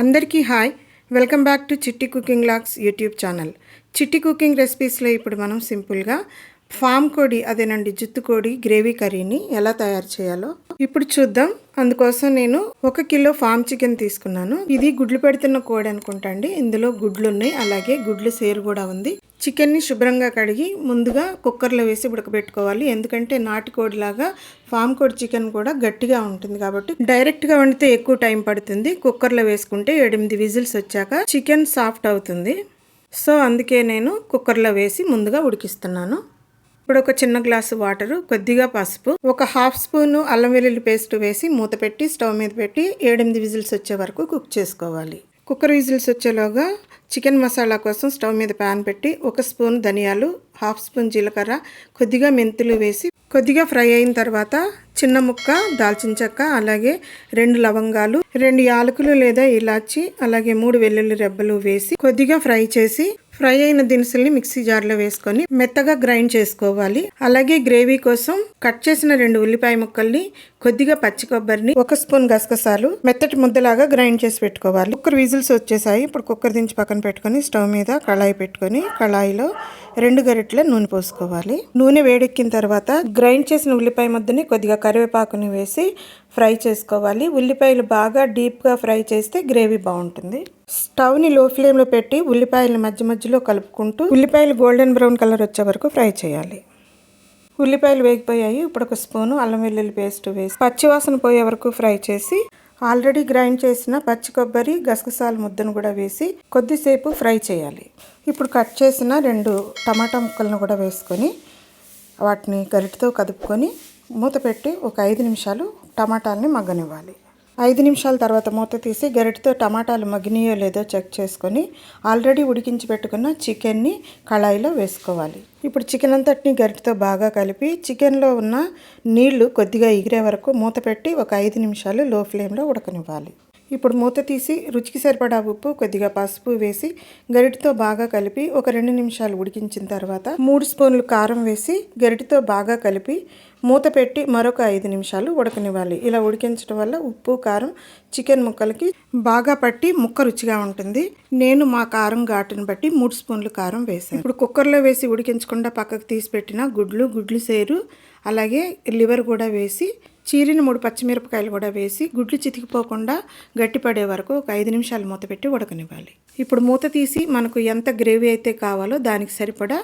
అందరికీ hi. Welcome back to Chitti cooking logs YouTube channel. Chitti cooking రెసిపీస్లో ఇప్పుడు మనం సింపుల్గా ఫామ్ కోడి అదేనండి జుత్తు కోడి గ్రేవీ కర్రీని ఎలా తయారు చేయాలో ఇప్పుడు చూద్దాం. అందుకోసం నేను ఒక కిలో ఫామ్ చికెన్ తీసుకున్నాను. ఇది గుడ్లు పెడుతున్న కోడి అనుకుంటా అండి. ఇందులో గుడ్లు ఉన్నాయి అలాగే గుడ్లు సేరు కూడా ఉంది. చికెన్ని శుభ్రంగా కడిగి ముందుగా కుక్కర్లో వేసి ఉడకబెట్టుకోవాలి. ఎందుకంటే నాటుకోడిలాగా ఫామ్ కోడి చికెన్ కూడా గట్టిగా ఉంటుంది కాబట్టి డైరెక్ట్గా వండితే ఎక్కువ టైం పడుతుంది. కుక్కర్లో వేసుకుంటే ఎనిమిది విజిల్స్ వచ్చాక చికెన్ సాఫ్ట్ అవుతుంది. సో అందుకే నేను కుక్కర్లో వేసి ముందుగా ఉడికిస్తున్నాను. ఇప్పుడు ఒక చిన్న గ్లాసు వాటరు కొద్దిగా పసుపు ఒక హాఫ్ స్పూను అల్లం వెల్లుల్లి పేస్ట్ వేసి మూత పెట్టి స్టవ్ మీద పెట్టి ఏడెనిమిది విజిల్స్ వచ్చే వరకు కుక్ చేసుకోవాలి. కుక్కర్ విజిల్స్ వచ్చేలోగా చికెన్ మసాలా కోసం స్టవ్ మీద ప్యాన్ పెట్టి ఒక స్పూన్ ధనియాలు హాఫ్ స్పూన్ జీలకర్ర కొద్దిగా మెంతులు వేసి కొద్దిగా ఫ్రై అయిన తర్వాత చిన్న ముక్క దాల్చిన చెక్క అలాగే రెండు లవంగాలు రెండు యాలకులు లేదా ఇలాచి అలాగే మూడు వెల్లుల్లి రెబ్బలు వేసి కొద్దిగా ఫ్రై చేసి ఫ్రై అయిన దినుసుల్ని మిక్సీ జార్లో వేసుకొని మెత్తగా గ్రైండ్ చేసుకోవాలి. అలాగే గ్రేవీ కోసం కట్ చేసిన రెండు ఉల్లిపాయ ముక్కల్ని కొద్దిగా పచ్చి కొబ్బరిని ఒక స్పూన్ గసగసాలు మెత్తటి ముద్దలాగా గ్రైండ్ చేసి పెట్టుకోవాలి. కుక్కర్ విజిల్స్ వచ్చేసాయి. ఇప్పుడు కుక్కర్ దించి పక్కన పెట్టుకొని స్టవ్ మీద కళాయి పెట్టుకొని కళాయిలో రెండు గరిటెల నూనె పోసుకోవాలి. నూనె వేడెక్కిన తర్వాత గ్రైండ్ చేసిన ఉల్లిపాయ ముద్దని కొద్దిగా కరివేపాకుని వేసి ఫ్రై చేసుకోవాలి. ఉల్లిపాయలు బాగా డీప్గా ఫ్రై చేస్తే గ్రేవీ బాగుంటుంది. స్టవ్ని లో ఫ్లేమ్లో పెట్టి ఉల్లిపాయలను మధ్య మధ్యలో కలుపుకుంటూ ఉల్లిపాయలు గోల్డెన్ బ్రౌన్ కలర్ వచ్చే వరకు ఫ్రై చేయాలి. ఉల్లిపాయలు వేగిపోయాయి. ఇప్పుడు ఒక స్పూను అల్లం వెల్లుల్లి పేస్ట్ వేసి పచ్చివాసన పోయే వరకు ఫ్రై చేసి ఆల్రెడీ గ్రైండ్ చేసిన పచ్చి కొబ్బరి గసగసాల ముద్దను కూడా వేసి కొద్దిసేపు ఫ్రై చేయాలి. ఇప్పుడు కట్ చేసిన రెండు టమాటా ముక్కలను కూడా వేసుకొని వాటిని గరిటతో కదుపుకొని మూత పెట్టి ఒక ఐదు నిమిషాలు టమాటాలని మగ్గనివ్వాలి. ఐదు నిమిషాల తర్వాత మూత తీసి గరిటతో టమాటాలు మగ్గినాయో లేదో చెక్ చేసుకొని ఆల్రెడీ ఉడికించి పెట్టుకున్న చికెన్ని కళాయిలో వేసుకోవాలి. ఇప్పుడు చికెన్ అంతటిని గరిటతో బాగా కలిపి చికెన్లో ఉన్న నీళ్ళు కొద్దిగా ఎగిరే వరకు మూత పెట్టి ఒక ఐదు నిమిషాలు లో ఫ్లేమ్లో ఉడకనివ్వాలి. ఇప్పుడు మూత తీసి రుచికి సరిపడా ఉప్పు కొద్దిగా పసుపు వేసి గరిటితో బాగా కలిపి ఒక రెండు నిమిషాలు ఉడికించిన తర్వాత మూడు స్పూన్లు కారం వేసి గరిటితో బాగా కలిపి మూత పెట్టి మరొక ఐదు నిమిషాలు ఉడకనివ్వాలి. ఇలా ఉడికించడం వల్ల ఉప్పు కారం చికెన్ ముక్కలకి బాగా పట్టి ముక్క రుచిగా ఉంటుంది. నేను మా కారం ఘాటును బట్టి మూడు స్పూన్లు కారం వేసాను ఇప్పుడు కుక్కర్లో వేసి ఉడికించకుండా పక్కకు తీసి పెట్టిన గుడ్లు గుడ్లు సేరు అలాగే లివర్ కూడా వేసి చీరిన మూడు పచ్చిమిరపకాయలు కూడా వేసి గుడ్లు చితికిపోకుండా గట్టిపడే వరకు ఒక ఐదు నిమిషాలు మూత పెట్టి ఉడకనివ్వాలి. ఇప్పుడు మూత తీసి మనకు ఎంత గ్రేవీ అయితే కావాలో దానికి సరిపడా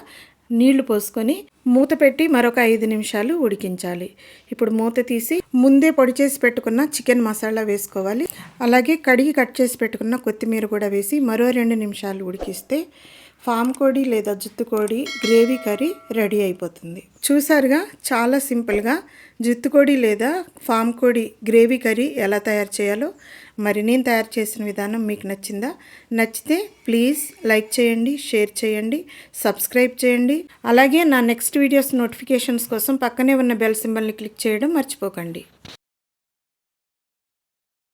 నీళ్ళు పోసుకొని మూత పెట్టి మరొక ఐదు నిమిషాలు ఉడికించాలి. ఇప్పుడు మూత తీసి ముందే పొడి చేసి పెట్టుకున్న చికెన్ మసాలా వేసుకోవాలి. అలాగే కడిగి కట్ చేసి పెట్టుకున్న కొత్తిమీర కూడా వేసి మరో రెండు నిమిషాలు ఉడికిస్తే ఫామ్ కోడి లేదా జుత్తు కోడి గ్రేవీ కర్రీ రెడీ అయిపోతుంది. చూసారుగా చాలా సింపుల్గా జుత్తు కోడి లేదా ఫామ్ కోడి గ్రేవీ కర్రీ ఎలా తయారు చేయాలో. మరి నేను తయారు చేసిన విధానం మీకు నచ్చిందా? నచ్చితే ప్లీజ్ లైక్ చేయండి షేర్ చేయండి సబ్స్క్రైబ్ చేయండి. అలాగే నా నెక్స్ట్ వీడియోస్ నోటిఫికేషన్స్ కోసం పక్కనే ఉన్న బెల్ సింబల్ని క్లిక్ చేయడం మర్చిపోకండి.